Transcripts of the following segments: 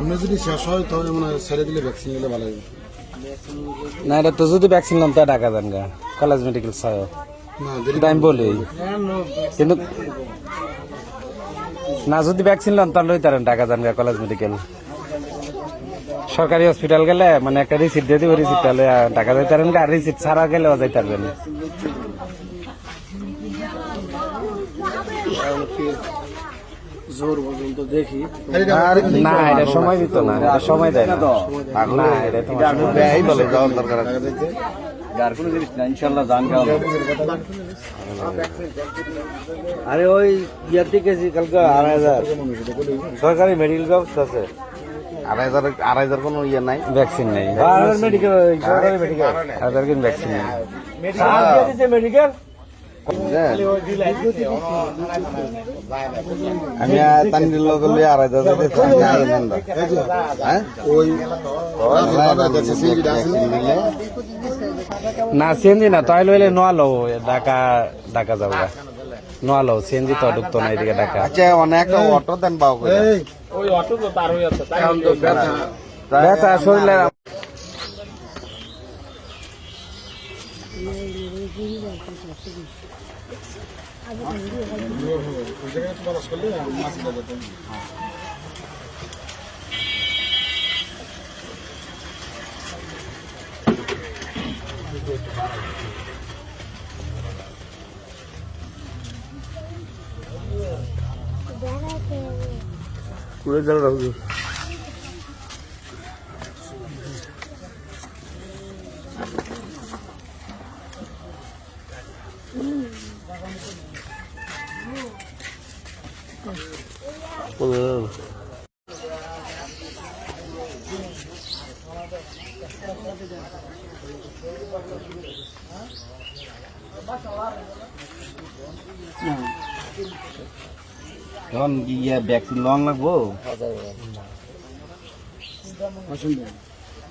আমরা যদি শেষ হয় তাহলে মনে হয় ছেড়ে দিলে ভ্যাকসিন নিলে ভালো হবে না এটা তো যদি ভ্যাকসিন নাম তা ঢাকা দেন গা। কলেজ মেডিকেল সাহেব না আমি বলি। কিন্তু না যদি ভ্যাকসিন লন তাহলে লইতারেন ঢাকা যান গা কলেজ মেডিকেল সরকারি হসপিটাল গেলে মানে একটা রিসিট দিয়ে দিব রিসিট তাহলে টাকা যাইতারেন গা রিসিট ছাড়া গেলেও যাইতারবেন। জোর পর্যন্ত দেখি। আর না এটা সময় দিত না এটা সময় দেয় না। না এটা তোমার দেয় বলে যাওয়ার দরকার আছে। আর কোনো জিনিস না ইনশাল্লাহ জান আরে ওই ইয়ার থেকে কালকে আড়াই হাজার। সরকারি মেডিকেল ব্যবস্থা আছে। আড়াই হাজার আড়াই হাজার কোনো ইয়ে নাই? ভ্যাকসিন নেই। মেডিকেল সরকারি মেডিকেল হাজার কিন্তু ভ্যাকসিন নেই। মেডিকেল আমি তান্ডির লোক লিয়ে আড়াই হ্যাঁ ওই আছে না? সিএনজি না তাই লইলে নোয়ালো ঢাকা ঢাকা যাব নোয়ালো সিএনজি তো ঢুকতো না এদিকে ঢাকা। আচ্ছা অনেক অটো দেন পাও তো ব্যথা। 보이는 것이 없으니 아무튼 우리 고생해 주마다 설레 맛이 나거든 왜 잘하고 Thank you. এখন ইয়ে ভ্যাকসিন লং লাগবো?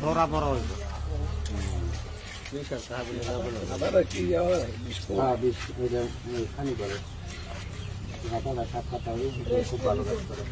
ধরা পড়া হইব খুব ভালো কাজ করে